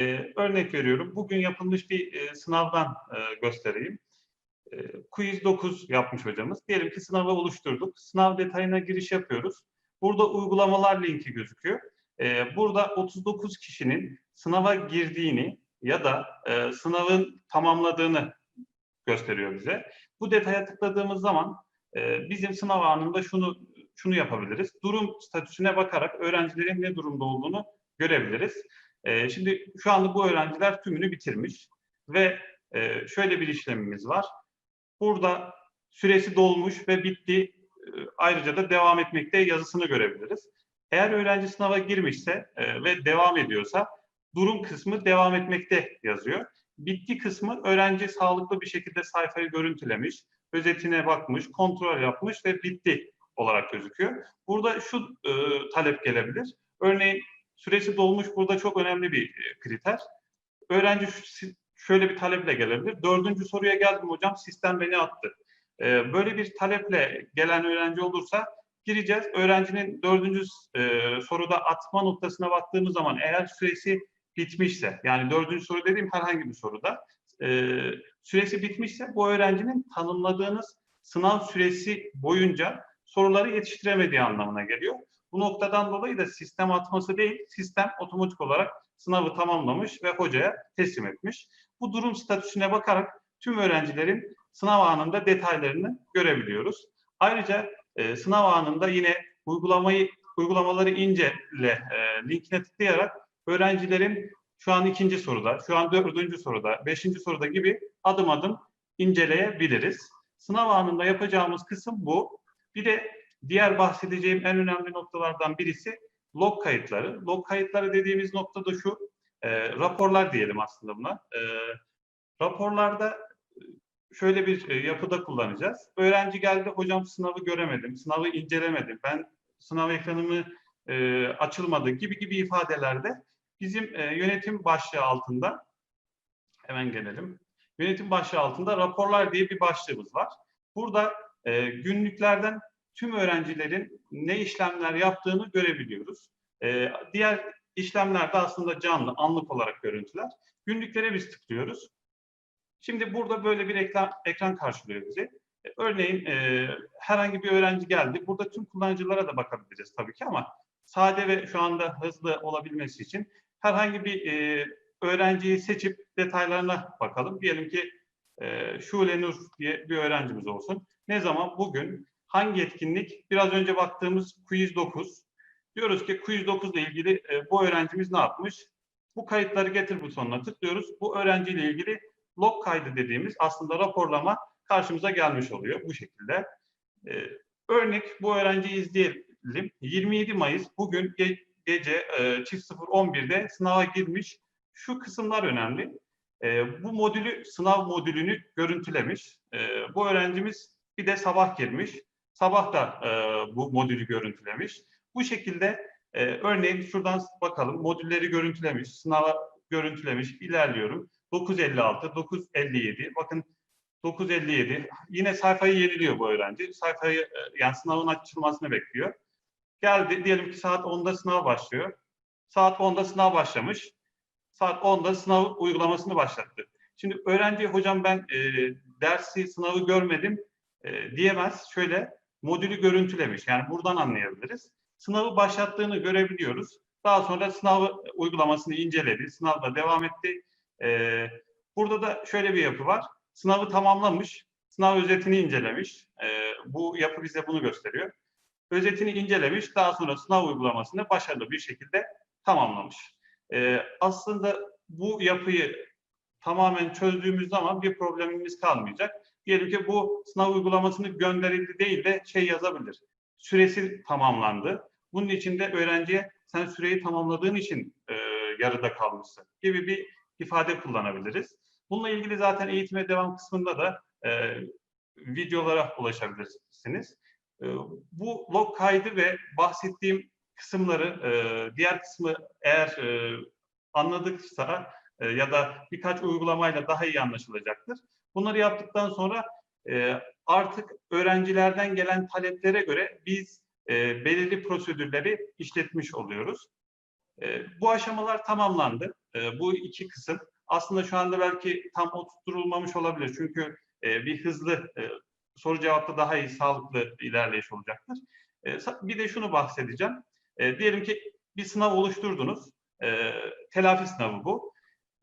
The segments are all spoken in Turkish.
Ee, örnek veriyorum. Bugün yapılmış bir e, sınavdan e, göstereyim. E, quiz 9 yapmış hocamız. Diyelim ki sınavı oluşturduk. Sınav detayına giriş yapıyoruz. Burada uygulamalar linki gözüküyor. E, burada 39 kişinin sınava girdiğini ya da e, sınavın tamamladığını gösteriyor bize. Bu detaya tıkladığımız zaman e, bizim sınav anında şunu şunu yapabiliriz. Durum statüsüne bakarak öğrencilerin ne durumda olduğunu görebiliriz. E, şimdi şu anda bu öğrenciler tümünü bitirmiş ve e, şöyle bir işlemimiz var. Burada süresi dolmuş ve bitti. E, ayrıca da devam etmekte yazısını görebiliriz. Eğer öğrenci sınava girmişse e, ve devam ediyorsa durum kısmı devam etmekte yazıyor. Bitti kısmı öğrenci sağlıklı bir şekilde sayfayı görüntülemiş, özetine bakmış, kontrol yapmış ve bitti olarak gözüküyor. Burada şu e, talep gelebilir. Örneğin süresi dolmuş burada çok önemli bir e, kriter. Öğrenci şöyle bir taleple gelebilir. Dördüncü soruya geldim hocam sistem beni attı. E, böyle bir taleple gelen öğrenci olursa gireceğiz. Öğrencinin dördüncü e, soruda atma noktasına baktığımız zaman eğer süresi bitmişse, yani dördüncü soru dediğim herhangi bir soruda süresi bitmişse bu öğrencinin tanımladığınız sınav süresi boyunca soruları yetiştiremediği anlamına geliyor. Bu noktadan dolayı da sistem atması değil, sistem otomatik olarak sınavı tamamlamış ve hocaya teslim etmiş. Bu durum statüsüne bakarak tüm öğrencilerin sınav anında detaylarını görebiliyoruz. Ayrıca e, sınav anında yine uygulamayı uygulamaları incele e, linkine tıklayarak öğrencilerin şu an ikinci soruda, şu an dördüncü soruda, beşinci soruda gibi adım adım inceleyebiliriz. Sınav anında yapacağımız kısım bu. Bir de diğer bahsedeceğim en önemli noktalardan birisi log kayıtları. Log kayıtları dediğimiz nokta da şu, e, raporlar diyelim aslında buna. E, raporlarda şöyle bir e, yapıda kullanacağız. Öğrenci geldi, hocam sınavı göremedim, sınavı incelemedim, ben sınav ekranımı e, açılmadı gibi gibi ifadelerde bizim e, yönetim başlığı altında, hemen gelelim, yönetim başlığı altında raporlar diye bir başlığımız var. Burada e, günlüklerden tüm öğrencilerin ne işlemler yaptığını görebiliyoruz. E, diğer işlemler de aslında canlı, anlık olarak görüntüler. Günlüklere biz tıklıyoruz. Şimdi burada böyle bir ekran, ekran karşılıyor bizi. E, örneğin e, herhangi bir öğrenci geldi. Burada tüm kullanıcılara da bakabiliriz tabii ki ama sade ve şu anda hızlı olabilmesi için herhangi bir e, öğrenciyi seçip detaylarına bakalım. Diyelim ki e, Şule Nur diye bir öğrencimiz olsun. Ne zaman? Bugün hangi etkinlik? Biraz önce baktığımız Quiz 9. Diyoruz ki Quiz 9 ile ilgili e, bu öğrencimiz ne yapmış? Bu kayıtları getir butonuna tıklıyoruz. Bu öğrenciyle ilgili log kaydı dediğimiz aslında raporlama karşımıza gelmiş oluyor bu şekilde. Ee, örnek bu öğrenciyi izleyelim. 27 Mayıs bugün ge gece e, çift 011'de sınava girmiş. Şu kısımlar önemli. E, bu modülü sınav modülünü görüntülemiş. E, bu öğrencimiz bir de sabah girmiş. Sabah da e, bu modülü görüntülemiş. Bu şekilde e, örneğin şuradan bakalım modülleri görüntülemiş, sınava görüntülemiş. İlerliyorum. 956, 957. Bakın 957. Yine sayfayı yeniliyor bu öğrenci. Sayfayı e, yani sınavın açılmasını bekliyor. Geldi diyelim ki saat 10'da sınav başlıyor. Saat 10'da sınav başlamış. Saat 10'da sınav uygulamasını başlattı. Şimdi öğrenci hocam ben e, dersi sınavı görmedim e, diyemez. Şöyle modülü görüntülemiş. Yani buradan anlayabiliriz. Sınavı başlattığını görebiliyoruz. Daha sonra sınav uygulamasını inceledi. Sınavda devam etti. Ee, burada da şöyle bir yapı var. Sınavı tamamlamış, sınav özetini incelemiş. Ee, bu yapı bize bunu gösteriyor. Özetini incelemiş, daha sonra sınav uygulamasını başarılı bir şekilde tamamlamış. Ee, aslında bu yapıyı tamamen çözdüğümüz zaman bir problemimiz kalmayacak. Diyelim ki bu sınav uygulamasını gönderildi değil de şey yazabilir. Süresi tamamlandı. Bunun için de öğrenciye sen süreyi tamamladığın için e, yarıda kalmışsın gibi bir ifade kullanabiliriz. Bununla ilgili zaten eğitime devam kısmında da e, videolara ulaşabilirsiniz. E, bu log kaydı ve bahsettiğim kısımları, e, diğer kısmı eğer e, anladıksa e, ya da birkaç uygulamayla daha iyi anlaşılacaktır. Bunları yaptıktan sonra e, artık öğrencilerden gelen taleplere göre biz e, belirli prosedürleri işletmiş oluyoruz. Bu aşamalar tamamlandı. Bu iki kısım aslında şu anda belki tam oturtulmamış olabilir. Çünkü bir hızlı soru cevapta daha iyi, sağlıklı ilerleyiş olacaktır. Bir de şunu bahsedeceğim. Diyelim ki bir sınav oluşturdunuz. E, telafi sınavı bu.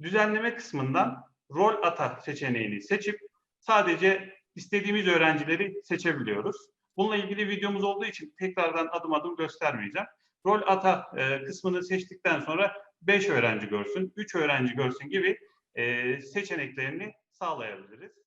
Düzenleme kısmından rol ata seçeneğini seçip sadece istediğimiz öğrencileri seçebiliyoruz. Bununla ilgili videomuz olduğu için tekrardan adım adım göstermeyeceğim. Rol ata e, kısmını seçtikten sonra 5 öğrenci görsün, 3 öğrenci görsün gibi e, seçeneklerini sağlayabiliriz.